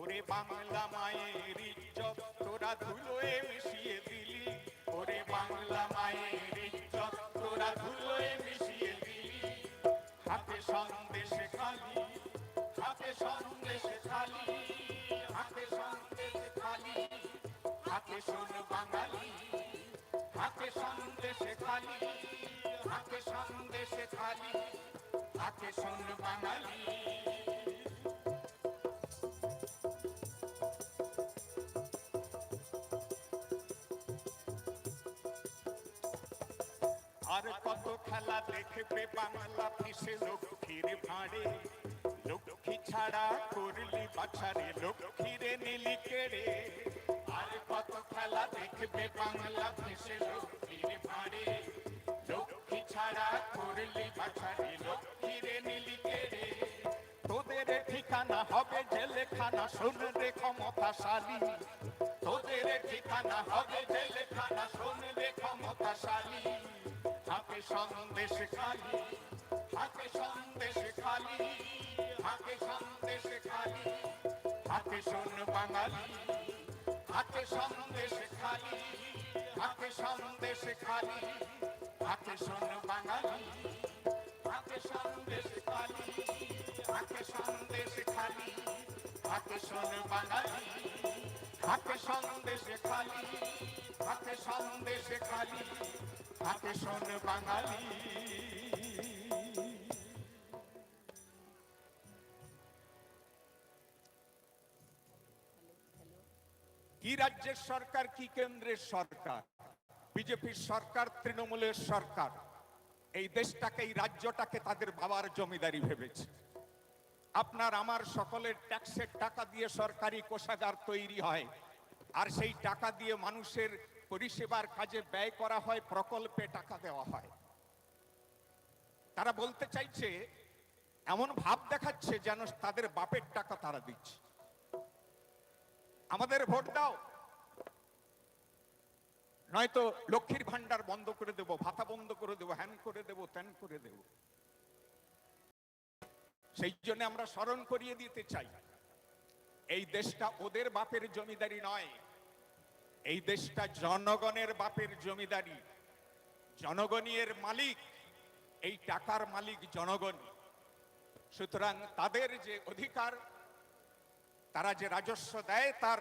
ওরে বাংলা মায়ের ইজ্জত তোরা ধুলোয় মিশিয়ে দিলি। ওরে বাংলা মায়ের ইজ্জত তোরা ধুলোয় মিশিয়ে দিলি। হাতে সন্দেশে খালি, হাতে সন্দেশে খালি, হাতে সন্দেশে খালি, হাতে শোন বাঙালি, হাতে সন্দেশে খালি, হাতে সন্দেশে খালি, হাতে শোন বাঙালি। কত খেলা দেখবে বাংলা ফিসে লক্ষ্মীর ভাঁড়ে। লক্ষ্মী ছাড়া করলি বাছারে, লক্ষ্মীরে নীলি কেড়ে। আর কত খেলা দেখবে বাংলা ফিসে লক্ষ্মীর ভাঁড়ে। লক্ষ্মী ছাড়া করলি বাছারে, লক্ষ্মীরে নীলি কেড়ে। তোদের ঠিকানা হবে জেলেখানা, শোন রে ক্ষমতাশালী। তোদের ঠিকানা হবে জেলেখানা, শোন রে ক্ষমতাশালী। হাতে সন্দেশ খালি হাতে সন্দেশ খালি হাতে সন্দেশ খালি হাতে শোন বাঙালি হাতে সন্দেশ খালি হাতে সন্দেশ খালি হাতে শোন বাঙালি হাতে সন্দেশ খালি হাতে সন্দেশ খালি হাতে শোন বাঙালি হাতে সন্দেশ খালি হাতে সন্দেশ খালি শোন বাঙালি। কি রাজ্যের সরকার, কি কেন্দ্রের সরকার? বিজেপির সরকার, তৃণমূলের সরকার। এই দেশটাকে, এই রাজ্যটাকে তাদের বাবার জমিদারি ভেবেছে। আপনার, আমার সকলের ট্যাক্সের টাকা দিয়ে সরকারি কোষাগার তৈরি হয়। আর সেই টাকা দিয়ে মানুষের পরিষেবার কাজে ব্যয় করা হয়, প্রকল্পে টাকা দেওয়া হয়। তারা বলতে চাইছে, এমন ভাব দেখাচ্ছে যেন তাদের বাপের টাকা তারা দিচ্ছে। আমাদের ভোট দাও। নয়তো লক্ষ্মীর ভান্ডার বন্ধ করে দেব, ভাতা বন্ধ করে দেব, হ্যান করে দেব, ত্যান করে দেব। সেই জন্য আমরা স্মরণ করিয়ে দিতে চাই, এই দেশটা ওদের বাপের জমিদারি নয়। এই দেশটা জনগণের বাপের জমিদারি। জনগণের মালিক, এই টাকার মালিক জনগণ সুতরাং তাদের যে অধিকার, তারা যে রাজস্ব দেয়, তার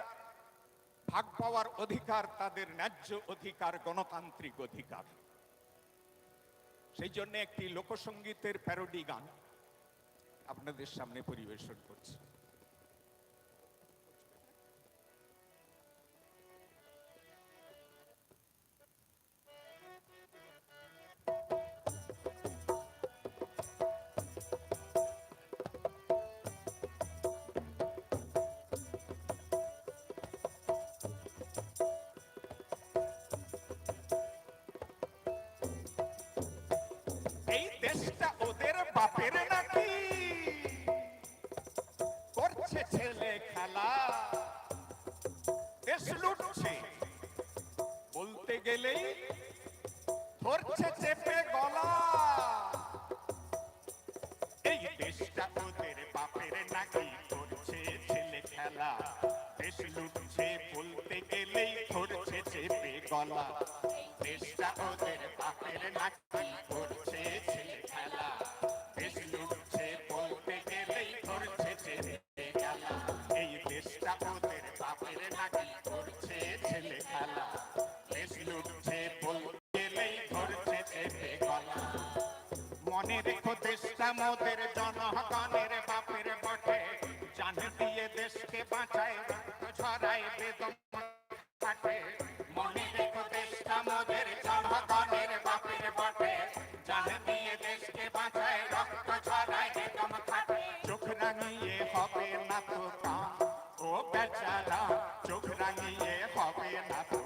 ভাগ পাওয়ার অধিকার তাদের ন্যায্য অধিকার, গণতান্ত্রিক অধিকার। সেই জন্য একটি লোকসঙ্গীতের প্যারোডি গান আপনাদের সামনে পরিবেশন করছি। গলা দেশটা ওদের বাপের নাকি করছে ছেলে খেলা। দেশ লুটছে বলতে গেলেই ধরছে চেপে গলা এই দেশটা ওদের বাপের নাকি করছে ছেলে খেলা। দেশ লুটছে বলতে গেলেই ধরছে চেপে গলা। মনে রেখো দেশটা মোদের জনগণের বাপের বটে। জান দিয়ে দেশকে বাঁচায় ছড়ায় বেদম বাপের বটে। জান দিয়ে দেশকে বাঁচায়, রক্ত ছড়ায় বেদম কাটে চোখ রাঙিয়ে হবে না তো ও বেচারা, চোখ রাঙিয়ে হবে না তো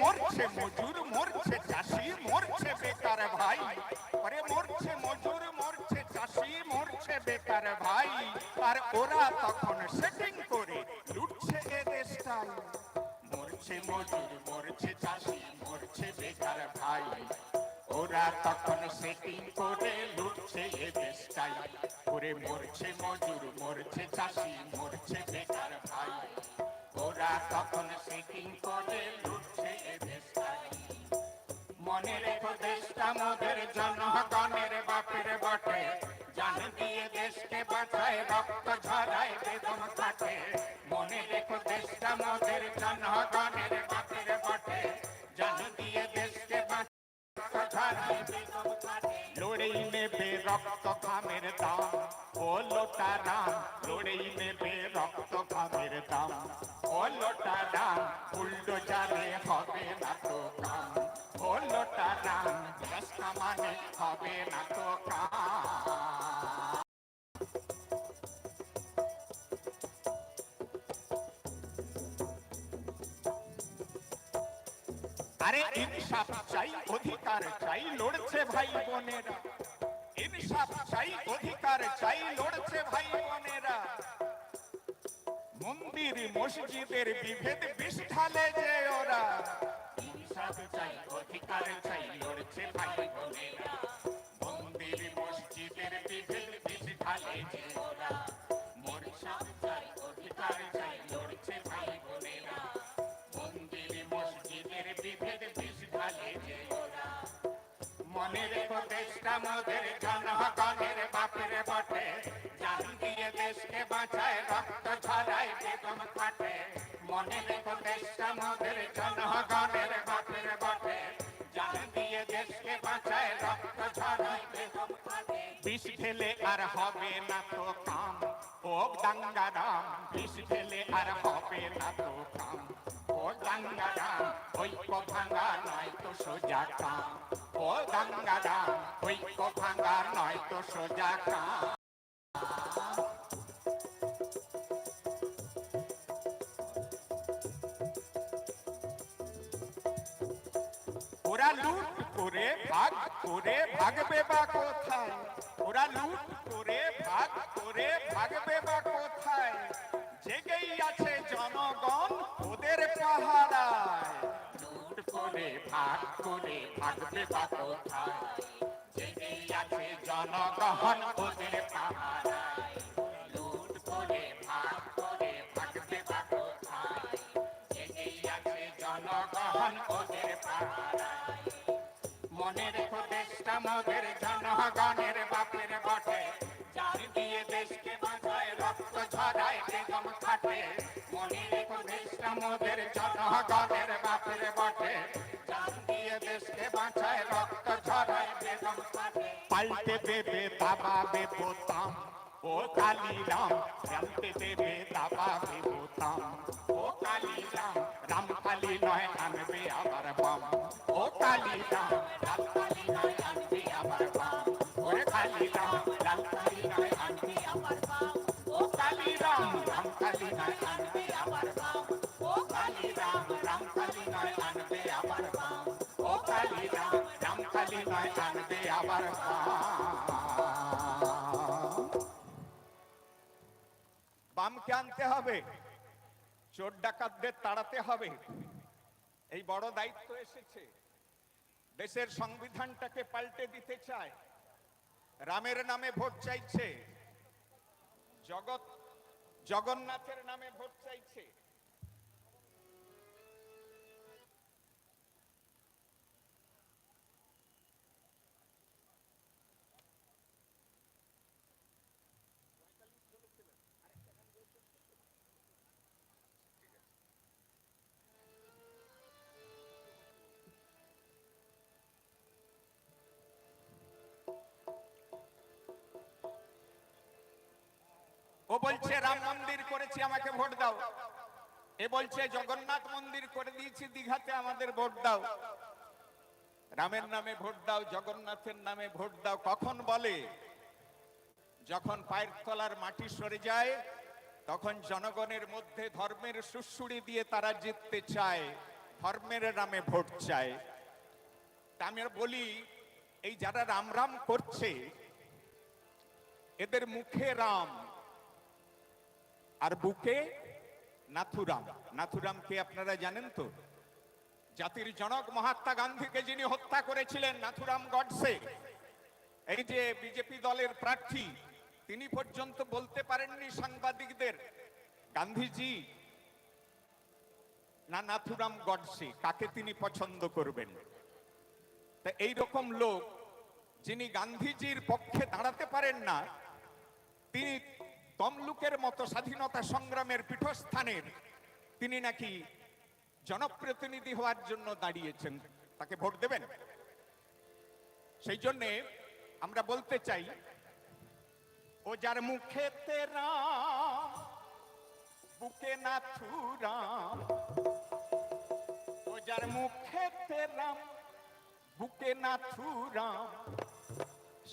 মরছে মজুর, মরছে চাষি, মরছে বেকার ভাই। আরে মরছে মজুর, মরছে চাষি, মরছে বেকার ভাই। আর ওরা তখন সেটিং করে লুটছে এ দেশটাই। মরছে মজুর, মরছে চাষি, মরছে বেকার ভাই। ওরা তখন সেটিং করে লুটছে এ দেশটাই। করে মরছে মজুর, মরছে চাষি, মরছে বেকার ভাই। ওরা তখন সেটিং করে দেশটা মোদের জনগণের বাপের বটে জান দিয়ে দেশকে বাঁচায় রক্ত ঝরায় বেদম কাটে মনে রেখো দেশটা মোদের জনগণের বাপের বটে জান দিয়ে দেশকে বাঁচায় রক্ত ঝরায় বেদম কাটে লড়েই নেবে রক্ত ঘামের দাম ও লোটা রাম লড়েই নেবে রক্ত ঘামের দাম ও লোটা রাম বুলডোজারে হবে না তো কাম লোটা রাম রাস্তা মানে হবে না তো আরে ইনসাফ চাই, অধিকার চাই, লড়ছে ভাই বোনেরা। ইনসাফ চাই, অধিকার চাই, লড়ছে ভাই বোনেরা। মন্দির, মসজিদের বিভেদ বিষ ঢালে যে ওরা। ইনসাফ চাই অধিকার চাই লড়ছে ভাই বোনেরা মন্দির মসজিদের বিভেদ বিষ ঢালে যে ওরা মরিসাব চাই অধিকার চাই লড়ছে ভাই মোদের জনগণের বাপের বটে জান দিয়ে দেশকে বাঁচায় রক্ত ঝরায় বেগম কাটে মনে রেখো দেশটা মোদের জনগণের বাপের বটে। দিয়ে দেশকে বাঁচায় বিষ ঢেলে আর হবে না তো কাম। ও গঙ্গারাম, বিষ ঢেলে আর হবে না তো কাম। ও গঙ্গারাম, ঐক্য ভাঙা নয় তো সোজা কাম। ও গঙ্গারাম, ঐক্য ভাঙা নয় তো সোজা কাম। করে ভাগবে বা কোথায়? ওরা লুট করে, ভাগ করে, ভাগবে বা কোথায়? জেগেই আছে জনগণ ওদের পাহারায়। লুট করে, ভাগ করে, ভাগবে বা কোথায়? জেগেই আছে জনগণ ওদের পাহারায়। লুট করে, ভাগ করে, ভাগবে বা কোথায়? জেগেই আছে জনগণ ওদের পাহারায়। মনে রেখো দেশটা মোদের জনগণের বাপের বটে। জান দিয়ে দেশকে বাঁচায়, রক্ত ঝরায়, বেগম খাটে। মনে রেখো দেশটা মোদের জনগণের বাপের বটে। জান দিয়ে দেশকে বাঁচায়, রক্ত ঝরায়, বেগম খাটে। পাল্টে দেবে দাবাবে বোতাম ও কালীরাম জানতে দেবে দাবাবে বোতাম ও কালীরাম, রাম কালী নয়, আনবে আবার বাম। ও লাল কালী নয় আনবে আবার ওরে কালীরাম লাল কালী নয় আনবে আবার ও কালীরাম রাম কালী নয় আনবে আবার ও কালীরাম রাম কালী নয় আনবে আবার ও কালীরাম রাম কালী নয় আনবে আবার বামকে আনতে হবে? চোর ডাকাতদের তাড়াতে হবে। এই বড় দায়িত্ব এসেছে। দেশের সংবিধানটাকে পাল্টে দিতে চায়। রামের নামে ভোট চাইছে। জগৎ জগন্নাথের নামে ভোট চাইছে। ও বলছে, রাম মন্দির করেছি, আমাকে ভোট দাও। এ বলছে, জগন্নাথ মন্দির করে দিয়েছি, দিঘাতে আমাদের ভোট দাও। রামের নামে ভোট দাও, জগন্নাথের নামে ভোট দাও, কখন বলে? যখন পায়ের তলার মাটি সরে যায়, তখন জনগণের মধ্যে ধর্মের সুসুড়ি দিয়ে তারা জিততে চায়, ধর্মের নামে ভোট চায়। তা আমি বলি, এই যারা রাম রাম করছে, এদের মুখে রাম আর বুকে নাথুরাম। নাথুরামকে আপনারা জানেন তো? জাতির জনক মহাত্মা গান্ধীকে যিনি হত্যা করেছিলেন, নাথুরাম গডসে। এই যে বিজেপি দলের প্রার্থী, তিনি পর্যন্ত বলতে পারেননি সাংবাদিকদের, গান্ধীজি, না নাথুরাম গডসে, কাকে তিনি পছন্দ করবেন? তা এই রকম লোক যিনি গান্ধীজির পক্ষে দাঁড়াতে পারেন না, তিনি তমলুকের মতো স্বাধীনতা সংগ্রামের পীঠস্থানের তিনি নাকি জনপ্রতিনিধি হওয়ার জন্য দাঁড়িয়েছেন, তাকে ভোট দেবেন? সেই জন্যে আমরা বলতে চাই, ও যার মুখেতে রাম বুকে নাথুরাম ও যার মুখেতে রাম বুকে নাথুরাম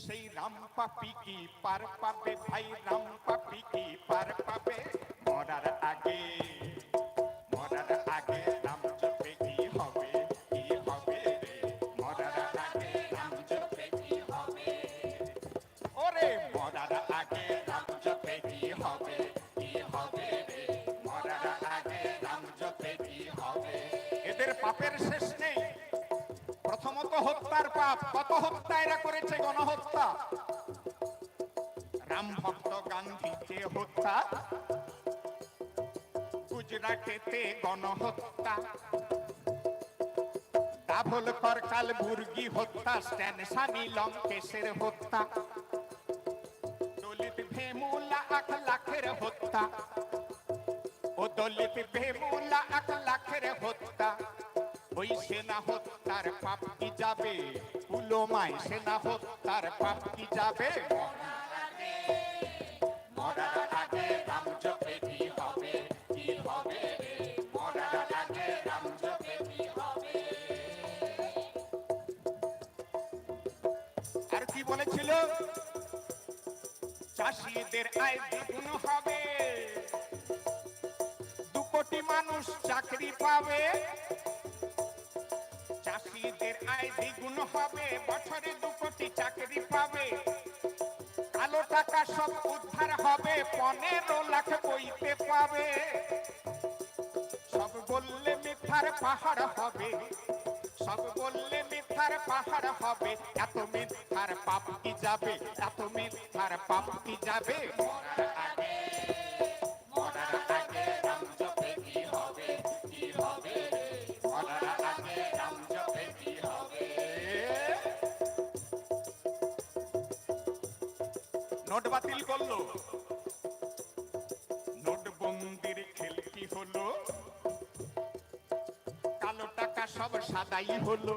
সেই রাম পাপি কি পার পাবে ভাই রাম পাপি কি পার পাবে। মরার আগে মরার আগে রাম জপে কি হবে কি হবে রে? মরার আগে রাম জপে কি হবে? ওরে, মরার আগে রাম জপে কি হবে কি হবে রে? মরার আগে রাম জপে কি হবে? এদের পাপের শেষ নেই। হত্যার পাপ। কত হত্যা এরা করেছে গণহত্যা? রাম ভক্ত গান্ধীকে হত্যা, গুজরাটেতে গণহত্যা। দাভোল করকাল বুর্গি হত্যা, স্ট্যান স্বামী লঙ্কেশের হত্যা। দলিত ভেমুলা আখ লাখের হত্যা। ও দলিত ভেমুলা আখ লাখের হত্যা। ওই সেনা হত্যার পাপ কি যাবে? পুলোমায় সেনা হত্যার পাপ কি যাবে? আর কি বলেছিল? চাষিদের আয় দ্বিগুণ হবে। দু কোটি মানুষ চাকরি পাবে। চাষিদের আয় দ্বিগুণ হবে, বছরে দু কোটি চাকরি পাবে। কালো টাকা সব উদ্ধার হবে, পনেরো লাখ বইতে পাবে। সব বললে মিথ্যার পাহাড় হবে, সব বললে মিথ্যার পাহাড় হবে। এত মিথ্যার পাপ কি যাবে? এত মিথ্যার পাপ কি যাবে? সব সাদাই হলো।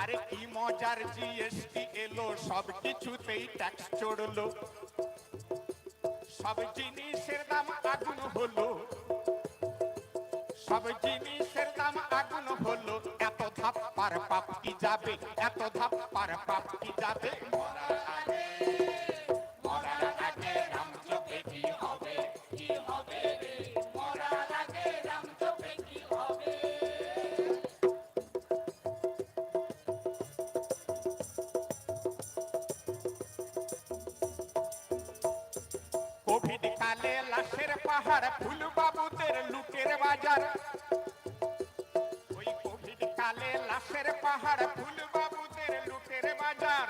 আরে কি মজার জিএসটি এলো, সব কিছুতেই ট্যাক্স চড়লো। সব জিনিসের দাম আগুন হলো। সব জিনিসের দাম আগুন হলো। এত ধাপ পার পাপ কি যাবে? এত ধাপ পার পাপ কি যাবে? মরার পাহাড় ফুল বাবুদের লুটের বাজার। ওই কোভিড কালে লাশের পাহাড় ফুল বাবুদের লুটের বাজার।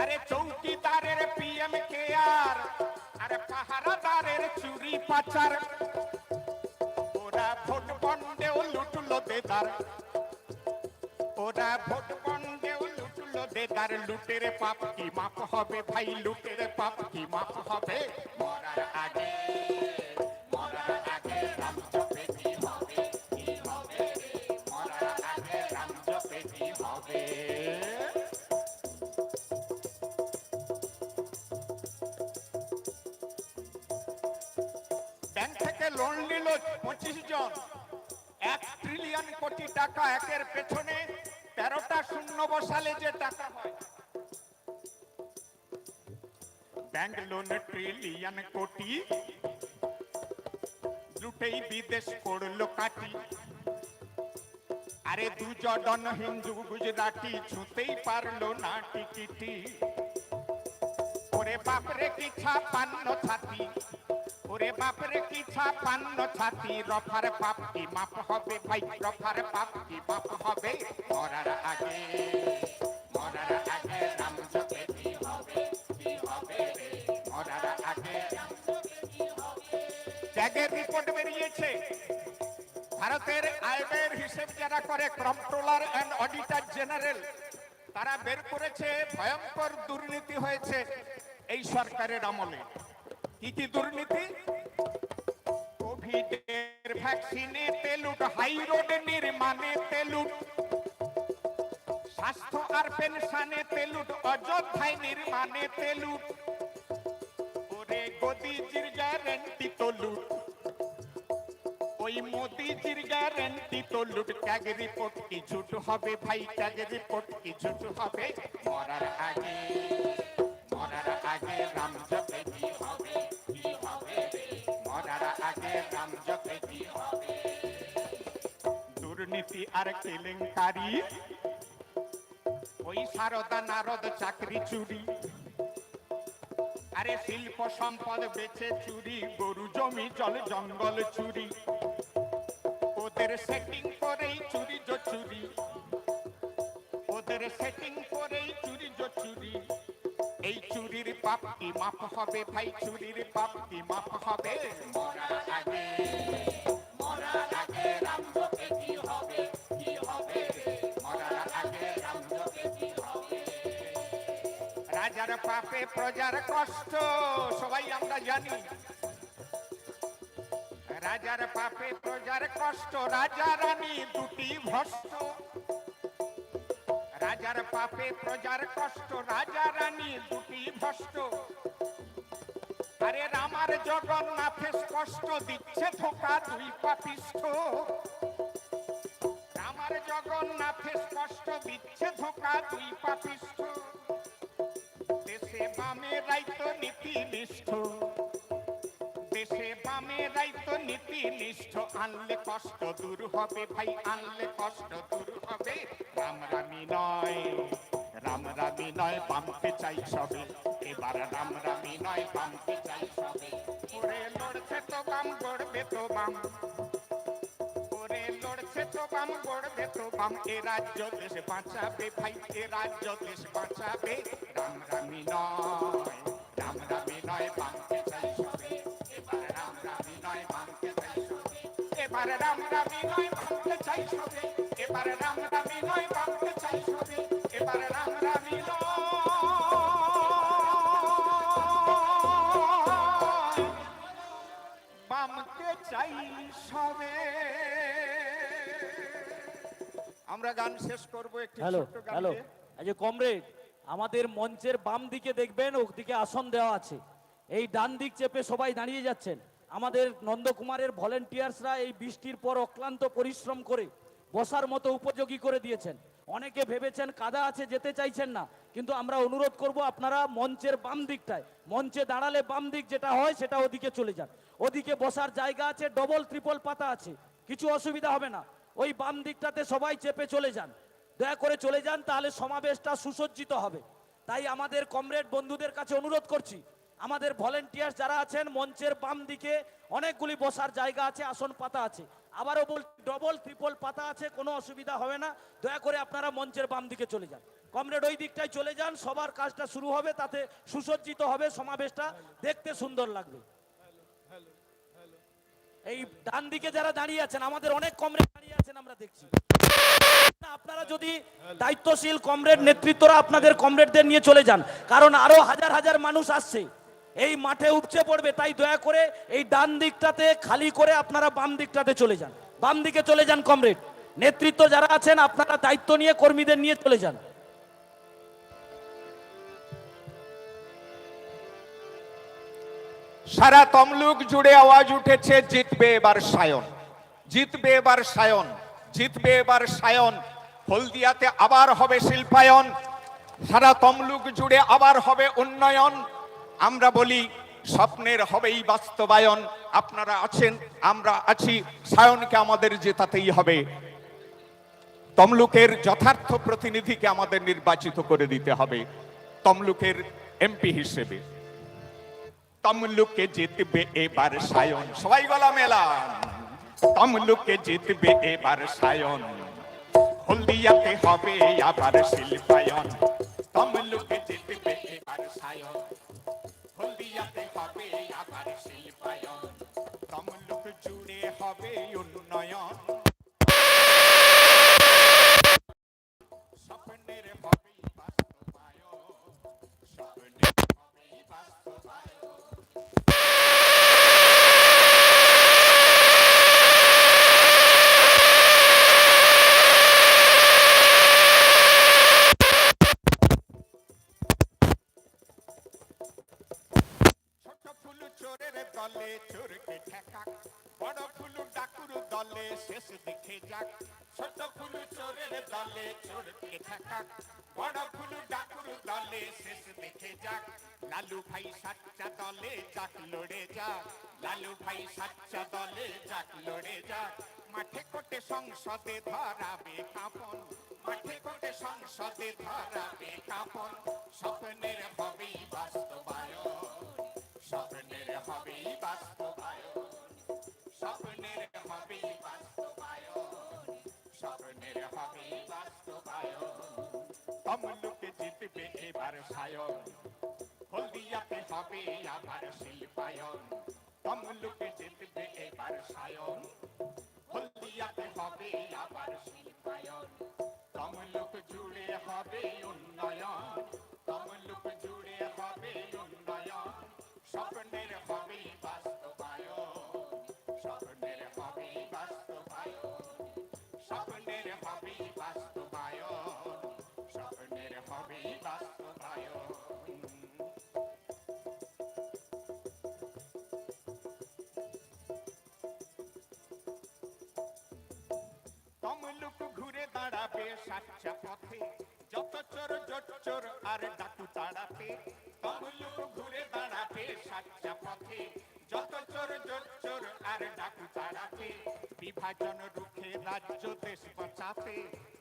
আরে চৌকিদারের পিএম কেয়ার, আরে পাহারাদারের চুরি পাচার। ওরা ভোট বন্ডেও লুটলো দেদার। ওরা ভোট বন্ডেও লুটলো দেদার লুটের পাপ কি মাপ হবে ভাই? লুটের পাপ কি মাপ হবে? মরার আগে থেকে লোন নিল পঁচিশ জন। এক ট্রিলিয়ন কোটি টাকা একের পেছনে তেরোটা শূন্য বসালে যে টাকা হয়। ব্যাংক লোন ট্রিলিয়ন কোটি। লুটেই বিদেশ পড়ল কাটি। আরে দুজন হিন্দু গুজরাটি ছুতেই পারল না টিকিটি ওরে বাপরে, কি ছাপান্ন ছাতি। ওরে বাপরে, কি ছাপান্ন ছাতি? রফার পাপ কি? মাপ হবে ভাই, রফার পাপ কি? মাপ হবে মরার আগে। মরার আগে আগে ত্যাগের রিপোর্ট বেরিয়েছে। ভারতের আয়বের হিসেব যারা করে কন্ট্রোলার অ্যান্ড অডিটর জেনারেল তারা বের করেছে, ভয়ঙ্কর দুর্নীতি হয়েছে এই সরকারের আমলে। কি কি দুর্নীতি? কোভিডের ভ্যাকসিনে তেলুট হাই রোড নির্মাণে তেলুট। স্বাস্থ্য আর পেনশনে তেলুট, অযোধ্যায় নির্মাণে তেলুট। ওরে গদিজির গ্যারেন্টি তো লুট ওই মোদিজির গ্যারেন্টি তো লুট ট্যাগ রিপোর্ট কি ঝুট হবে ভাই? ট্যাগ রিপোর্ট কি ঝুট হবে? মরার আগে মরার আগে রাম জপে কি হবে। দুর্নীতি আর কেলেঙ্কারি ওই সারদা নারদ চাকরি চুরি। আরে শিল্প সম্পদ বেচে চুরি, গরু জমি জল জঙ্গল চুরি। ওদের সেটিং করেই চুরি জো চুরি। ওদের সেটিং করেই চুরি জো চুরি। এই চুরির পাপ কি মাপ হবে ভাই? চুরির পাপ কি মাপ হবে? মরা আগে মরার আগে রাম রাজার পাপে প্রজার কষ্ট, সবাই আমরা জানি। রাজার পাপে প্রজার কষ্ট, রাজা রানী দুটি ভস্ত রাজার পাপে প্রজার কষ্ট, রাজা রানী দুটি ভস্ত আরে রামার জগন্নাথে স্পষ্ট দিচ্ছে ধোকা দুই পাপিষ্ঠ। রামার জগন্নাথে স্পষ্ট দিচ্ছে ধোকা দুই পাপিষ্ঠ। দেশে বামে রাইত নীতি নিষ্ঠ। দেশে বামে রাইত নীতি নিষ্ঠ। আনলে কষ্ট দূর হবে ভাই, আনলে কষ্ট দূর হবে। রাম রামি নয়, রাম রামি নয়, বামতে চাই সবে। এবার রাম রামি নয়, বামতে চাই সবে। লড়ছে তো বাম, গড়বে তো বাম। তো বাম গড়বে তো বাম এ রাজ্য দেশ বাঁচাবে ভাই এ রাজ্য দেশ বাঁচাবে। রাম রামি নয়, রাম রামি নয় বামতে চাই সবে। এবার রাম রামি নয় বামতে চাই সবে। এবার রাম রামি নয় বামতে চাই সবে। এবার রাম রামি নয় বামতে আমরা গান শেষ করব একটি হ্যালো হ্যালো। এই যে কমরেড আমাদের মঞ্চের বাম দিকে দেখবেন ওদিকে আসন দেওয়া আছে। এই ডান দিক চেপে সবাই দাঁড়িয়ে যাচ্ছেন। আমাদের নন্দকুমারের ভলেন্টিয়ার্সরা এই বৃষ্টির পর অক্লান্ত পরিশ্রম করে বসার মতো উপযোগী করে দিয়েছেন। অনেকে ভেবেছেন কাদা আছে যেতে চাইছেন না। কিন্তু আমরা অনুরোধ করব আপনারা মঞ্চের বাম দিকটায় মঞ্চে দাঁড়ালে বাম দিক যেটা হয় সেটা ওদিকে চলে যান। ওদিকে বসার জায়গা আছে ডবল ট্রিপল পাতা আছে। কিছু অসুবিধা হবে না। ওই বাম দিকটাতে সবাই চেপে চলে যান। দয়া করে চলে যান, তাহলে সমাবেশটা সুসজ্জিত হবে। তাই আমাদের কমরেড বন্ধুদের কাছে অনুরোধ করছি, আমাদের ভলেন্টিয়ার যারা আছেন, মঞ্চের বাম দিকে অনেকগুলি বসার জায়গা আছে, আসন পাতা আছে। আবারও বল ডবল ট্রিপল পাতা আছে, কোনো অসুবিধা হবে না। দয়া করে আপনারা মঞ্চের বাম দিকে চলে যান। কমরেড ওই দিকটায় চলে যান, সবার কাজটা শুরু হবে, তাতে সুসজ্জিত হবে সমাবেশটা। দেখতে সুন্দর লাগবে। এই ডান দিকে যারা দাঁড়িয়ে আছেন, আমাদের অনেক কমরেড দাঁড়িয়ে আছেন, আমরা দেখছি। আপনারা যদি দায়িত্বশীল কমরেড নেতৃত্বরা আপনাদের কমরেডদের নিয়ে চলে যান, কারণ আরও হাজার হাজার মানুষ আসছে। এই মাঠে উপচে পড়বে, তাই দয়া করে এই ডান দিকটাতে খালি করে আপনারা বাম দিকটাতে চলে যান। বাম দিকে চলে যান কমরেড। নেতৃত্ব যারা আছেন, আপনারা দায়িত্ব নিয়ে কর্মীদের নিয়ে চলে যান। সারা তমলুক জুড়ে আওয়াজ উঠেছে, জিতবে এবার সায়ন। জিতবে এবার সায়ন। জিতবে এবার সায়ন। হলদিয়াতে আবার হবে শিল্পায়ন। সারা তমলুক জুড়ে আবার হবে উন্নয়ন। আমরা বলি, স্বপ্নের হবেই বাস্তবায়ন। আপনারা আছেন, আমরা আছি, সায়নকে আমাদের জেতাতেই হবে। তমলুকের যথার্থ প্রতিনিধিকে আমাদের নির্বাচিত করে দিতে হবে। তমলুকের এমপি হিসেবে। তমলুকে জিতবে এবার সায়ন সবাই গলা মেলা তমলুকে জিতবে এবার সায়ন হলদিয়াতে হবে আবার শিল্পায়ন লালু ভাই সাচ্চা দলে যাক লড়ে যাক লালু ভাই সাচ্চা দলে যাক লড়ে যাক মাঠে কোটে সংসদে ধরাবে কাপন, মাঠে কোটে সংসদে ধরাবে কাপন। স্বপ্নের হবেই বাস্তবায়ন, স্বপ্নের হবেই বাস্তবায়ন, স্বপ্নের হবেই বাস্তবায়ন, স্বপ্নের হবেই বাস্তবায়ন। তমলুকে জিতবে এবার সায়ন হলদিয়াতে হবে আবার শিল্পায়ন তমলুকে জিতবে এবার সায়ন। হলদিয়াতে হবে আবার শিল্পায়ন তমলুক জুড়ে হবে উন্নয়ন। তমলুক জুড়ে হবে উন্নয়ন, স্বপ্নের হবে বাস্তবায়ন। স্বপ্নের হবে বাস্তবায়ন, স্বপ্নের হবে বাস্তবায়ন। স্বপ্নের হবে বাস্তবায়ন। ঘুরে দাঁড়াবে সাচ্চা পথে। যত চোর, জট চোর, আর ডাকু তাড়াতে। তমলুক ঘুরে দাঁড়াবে সাচ্চা পথে। যত চোর, জট চোর, আর ডাকু তাড়াতে। বিভাজন রুখে রাজ্য দেশ বাঁচাতে।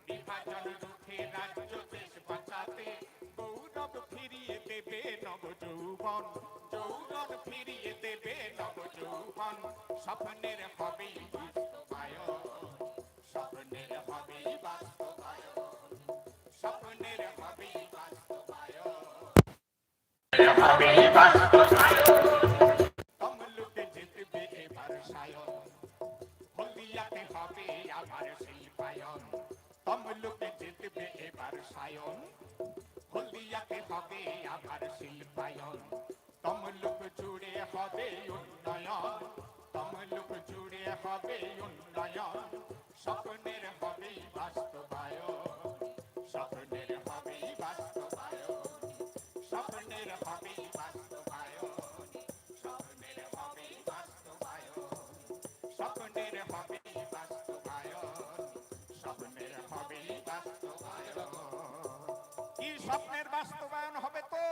বিভাজন রুখে রাজ্য দেশ বাঁচাতে। গৌরব ফিরিয়ে দেবে নব যৌবন যৌবন ফিরিয়ে দেবে নব যৌবন স্বপ্নের হবেই স্বপ্নের হবেই বাস্তবায়ন হবেই বাস্তবায়ন তমলুকে জিতবে এবার সায়ন হলদিয়াতে হবে আবার শিল্পায়ন তমলুকে জিতবে এবার সায়ন হলদিয়াতে হবে আবার শিল্পায়ন তমলুক জুড়ে হবে উন্নয়ন তমলুক জুড়ে হবে উন্নয়ন স্বপ্নের হবেই বাস্তবায়ন স্বপ্নের বাস্তবায়ন হবে তো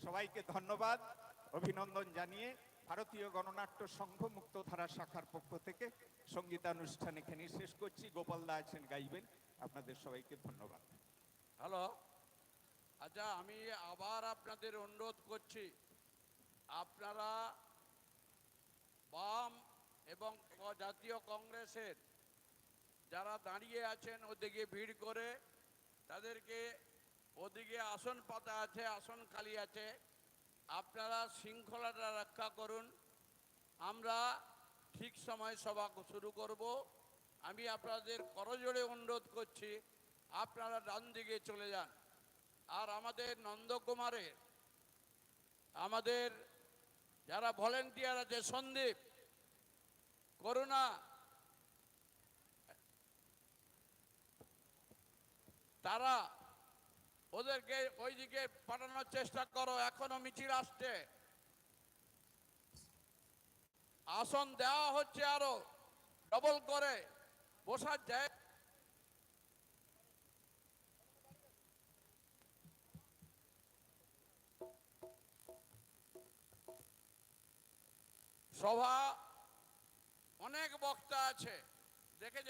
সবাইকে ধন্যবাদ, অভিনন্দন জানিয়ে ভারতীয় গণনাট্য সংঘ মুক্তধারা শাখার পক্ষ থেকে সঙ্গীতানুষ্ঠান এখানে শেষ করছি। গোপাল দা আছেন, গাইবেন। আপনাদের সবাইকে ধন্যবাদ। হ্যালো? আচ্ছা আমি আবার আপনাদের অনুরোধ করছি, আপনারা বাম এবং জাতীয় কংগ্রেসের যারা দাঁড়িয়ে আছেন ওদিকে ভিড় করে, তাদেরকে ওদিকে আসন পাতা আছে, আসন খালি আছে, আপনারা শৃঙ্খলাটা রক্ষা করুন। আমরা ঠিক সময় সভা শুরু করব। আমি আপনাদের করজোড়ে অনুরোধ করছি, আপনারা ডান দিকে চলে যান। আর আমাদের নন্দকুমারের আমাদের যারা ভলেন্টিয়ার আছে, সন্দীপ, করুণা, তারা ওদেরকে ওইদিকে পাঠানোর চেষ্টা করো, এখনও মিছিল আসছে। আসন দেওয়া হচ্ছে আরও ডবল করে। বসার যায় সভা অনেক বক্তা আছে। দেখে